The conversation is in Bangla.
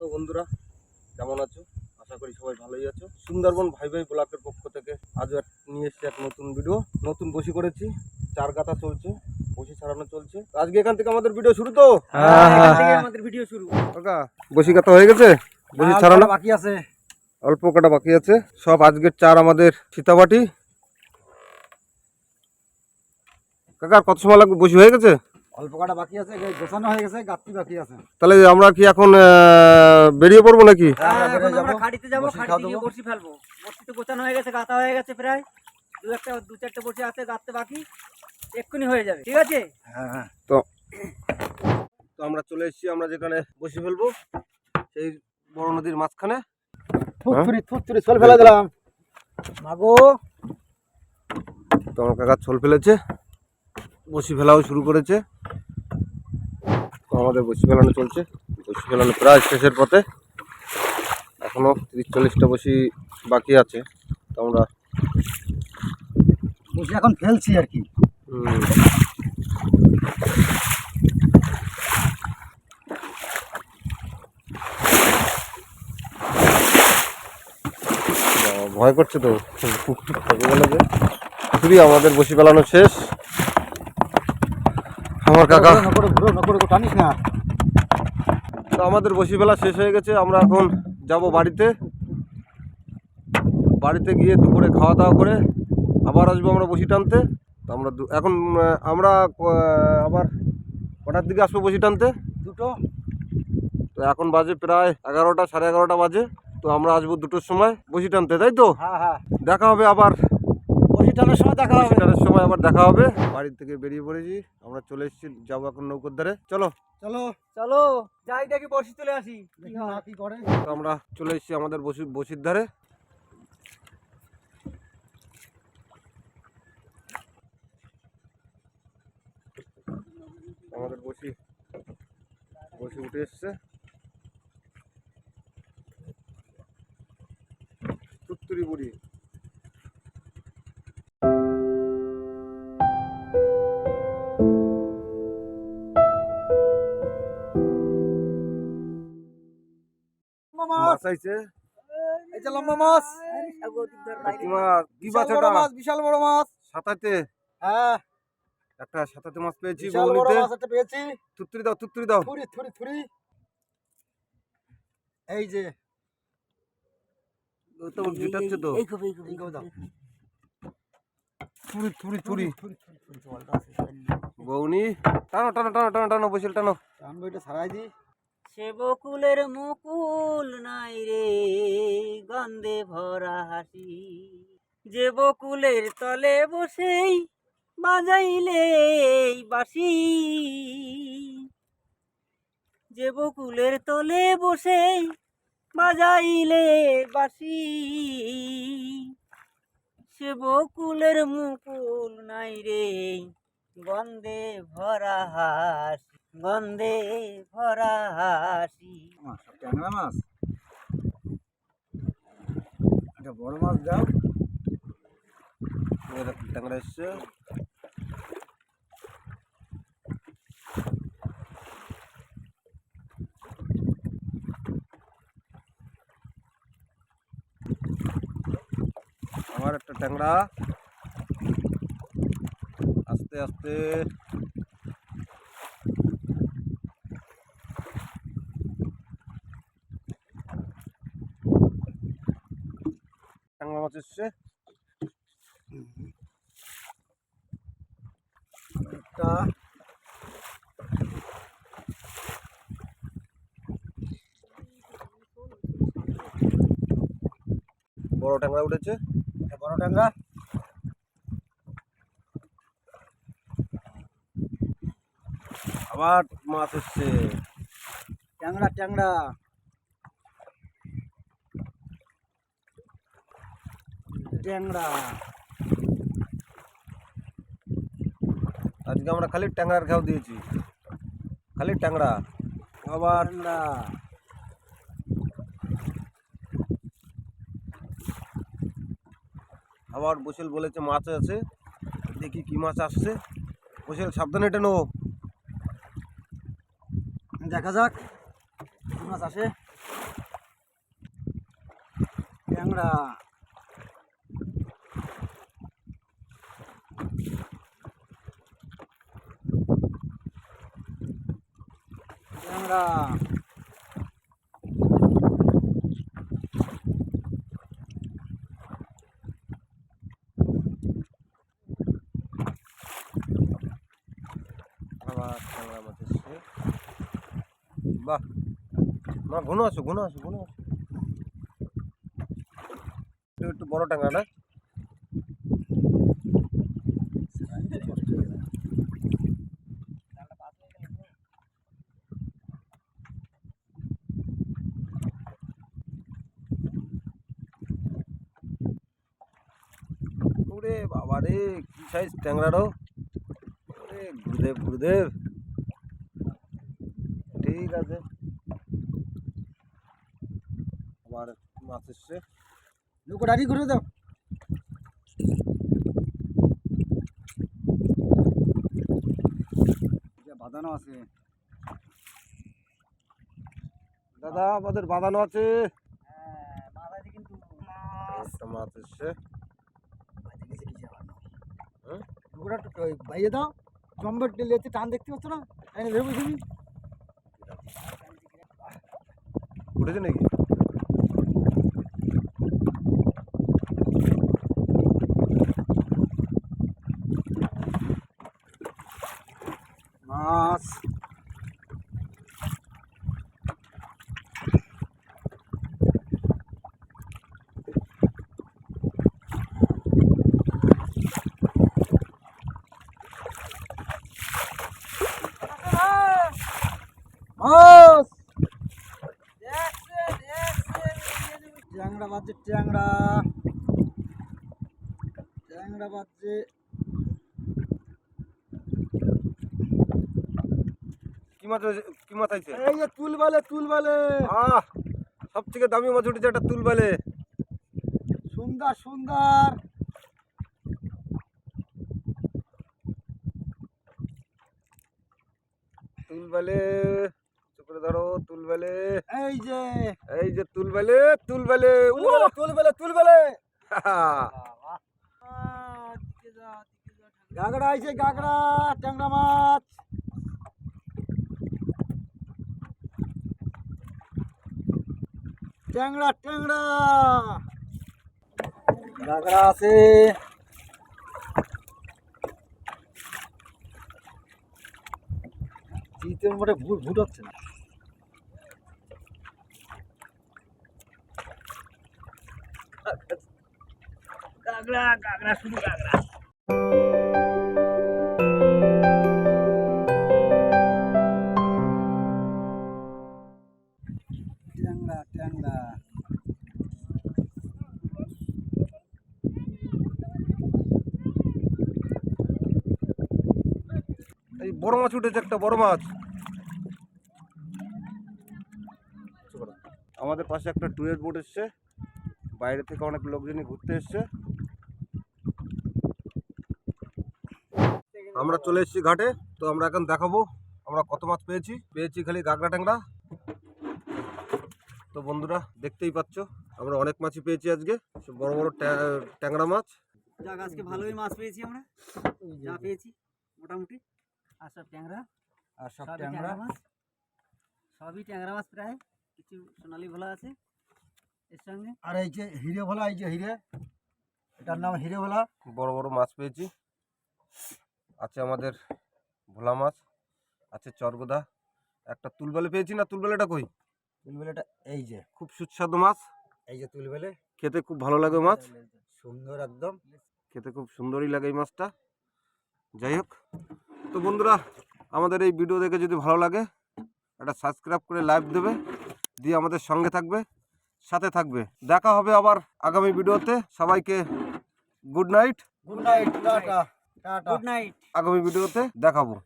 তো বন্ধুরা কেমন আছো? আশা করি সবাই ভালোই আছো। সুন্দরবন ভাই ভাই ব্লকের পক্ষ থেকে আজও এক নিয়ে এসেছি এক নতুন ভিডিও নতুন বসি করেছি চার গাতা চলছে বসি ছাড়ানো চলছে। আজকে এখান থেকে আমাদের ভিডিও শুরু তো? হ্যাঁ, এখান থেকে আমাদের ভিডিও শুরু। কাকা বসি কাতা হয়ে গেছে? বসি ছাড়ানো? বাকি আছে? অল্প কটা বাকি আছে। সব আজকের চার আমাদের সীতাবাটি। কাকা কত সময় লাগবে? বসি হয়ে গেছে? অল্প কটা বাকি আছে গোছানো হয়ে গেছে গাত্তি বাকি আছে। তাহলে আমরা কি এখন বেরিয়ে পড়ব নাকি? হ্যাঁ, আমরা আমরা যাব। খাড়িতে যাব বসি খাড়িতে গিয়ে দেবো। ফেলব। বসি তো গোছানো হয়ে গেছে গাঁথা হয়ে গেছে প্রায়। দু একটা দু চারটে বসি আছে গাঁথতে বাকি। এক্ষুনি হয়ে যাবে ঠিক আছে? হ্যাঁ হ্যাঁ। তো তো আমরা চলে এসেছি আমরা যেখানে বসে ফেলব সেই বড় নদীর মাঝখানে। থুতথুরি চল ফেলা দিলাম। মাগো। তো আমার কাকা ছোল ফেলেছে বসি ফেলাও শুরু করেছে। আমাদের বসি ফেলানো চলছে। বসি ফেলানো প্রায় শেষের পথে। এখনও তিরিশ চল্লিশটা বসি বাকি আছে। তো আমরা বসে এখন ফেলছি আর কি। ভয় করছে তো। টুক টুক থাকে বলে যে। আমাদের বসি ফেলানো শেষ। আমার কাকা। টানিস না। তো আমাদের বসি ফেলা শেষ হয়ে গেছে আমরা এখন যাব বাড়িতে। বাড়িতে গিয়ে দুপুরে খাওয়া দাওয়া করে আবার আসব আমরা বসি টানতে। তো আমরা এখন আমরা আবার কটার দিকে আসব বসি টানতে? দুটো। তো এখন বাজে প্রায় এগারোটা সাড়ে এগারোটা বাজে। তো আমরা আসব দুটোর সময় বসি টানতে তাই তো? হ্যাঁ হ্যাঁ। দেখা হবে আবার। বসি টানার সময় দেখা হবে। টানার সময় আবার দেখা হবে। বাড়ি থেকে বেরিয়ে পড়েছি। আমরা চলে এসেছি যাব এখন নৌকোর ধারে। চলো। চলো। চলো যাই দেখি বসি চলে আসি। কি করে। তো আমরা চলে এসেছি আমাদের বসি বসির ধারে। আমাদের বসি বসি উঠে এসছে। তুত্তুরি বুড়ি। মাছ আইছে এই যে লম্বা মাছ কি মাছ ওটা মাছ বিশাল বড় মাছ সাতাতে হ্যাঁ একটা সাতাতে মাছ পেয়েছি মাছ একটা পেয়েছি দাও দাও থুরি থুরি থুরি এই যে তো জুটাচ্ছে তো এই খুব এই খুব এই খুব দাও। থুরি থুরি থুরি থুরি থুরি থুরি জলটা আছে বৌনি টানো টানো টানো টানো টানো বসিল টানো আমি এটা ছাড়াই দিই সে বকুলের মুকুল নাই রে, গন্ধে ভরা হাসি। যে বকুলের তলে বসেই বাজাইলে বাসি যে বকুলের তলে বসেই বাজাইলে বাসি সে বকুলের মুকুল নাই রে, গন্ধে ভরা হাসি। গন্ধে ভরা হাসি ট্যাংরা মাছ। একটা বড় মাছ দাও। ট্যাংরা এসছে। আমার একটা ট্যাংরা। আস্তে আস্তে ট্যাংরা মাছ এসছে বড় ট্যাংরা উঠেছে। বড় ট্যাংরা। আবার মাছ এসছে। ট্যাংরা ট্যাংরা। ট্যাংরা। আজকে আমরা খালি ট্যাংরার খাও দিয়েছি। খালি ট্যাংরা। আবার ট্যাংরা। আবার বসেল বলেছে মাছ আছে। দেখি কি মাছ আসছে। বসেল সাবধানে এটা টেনো দেখা যাক মাছ আসে। ট্যাংরা। এসছে বাহ ঘন আছো ঘন আছো ঘন আছো। একটু বড় ট্যাংরা না? ওরে বাবা রে কি সাইজ ট্যাংরারও ওরে গুরুদেব গুরুদেব। ঠিক আছে। আবার মাছ এসছে। লোক রাডি করে দাও। বাঁধানো আছে। দাদা আমাদের বাঁধানো আছে। হ্যাঁ মাছ এসছে। লোকটা বাইয়ে দাও। জম্বের লেতে টান দেখতে পাচ্ছ না? এনে ভেবে বুঝিনি উঠেছে নাকি? মাছ। মাছ। ট্যাংরা বাজছে ট্যাংরা। ট্যাংরা বাজছে কি মাছ কি মাছ এই যে তুল বলে তুল বলে আহ সব থেকে দামি মাছ উঠেছে একটা তুল বেলে সুন্দর সুন্দর। তুল করে ধরো তুল বেলে এই যে। এই যে তুল বেলে তুল বেলে ও তুল বলে তুল বলে হাহা। গাগড়া আইছে গাগড়া ট্যাংরা মাছ। ট্যাংরা ট্যাংরা। গাগড়া আছে। চিতের মোটে ভুট ভুট হচ্ছে না। কাঁকড়া কাঁকড়া শুধু কাঁকড়া ট্যাংরা ট্যাংরা। এই বড় মাছ উঠেছে একটা বড় মাছ। আমাদের পাশে একটা ট্যুরের বোট এসছে। বাইরে থেকে অনেক লোকজনই ঘুরতে এসছে। আমরা চলে এসেছি ঘাটে তো আমরা এখন দেখাবো আমরা কত মাছ পেয়েছি। পেয়েছি খালি গাগরা ট্যাংরা। তো বন্ধুরা দেখতেই পাচ্ছ আমরা অনেক মাছই পেয়েছি আজকে। সব বড় বড় ট্যা- ট্যাংরা মাছ। যাক আজকে ভালোই মাছ পেয়েছি আমরা। যা। পেয়েছি মোটামুটি। আর সব ট্যাংরা? আর সব সবই ট্যাংরা? ট্যাংরা মাছ। সবই ট্যাংরা মাছ প্রায়। কিছু সোনালি ভোলা আছে। এর সঙ্গে? আর এই যে হিরে ভোলা এই যে হিরে এটার নাম হিরে ভোলা। বড় বড় মাছ পেয়েছি। আছে আমাদের ভোলা মাছ আছে চরগোদা একটা তুলবেলে পেয়েছি না তুলবেলেটা কই? তুলবেলেটা এই যে খুব সুস্বাদু মাছ। এই যে তুলবেলে। খেতে খুব ভালো লাগে মাছ। সুন্দর একদম। খেতে খুব সুন্দরই লাগে এই মাছটা। যাই হোক তো বন্ধুরা আমাদের এই ভিডিও দেখে যদি ভালো লাগে একটা সাবস্ক্রাইব করে লাইভ দেবে দিয়ে আমাদের সঙ্গে থাকবে। সাথে থাকবে। দেখা হবে আবার আগামী ভিডিওতে। সবাইকে good night. Good night tata tata. Good night. আগামী ভিডিওতে দেখাবো।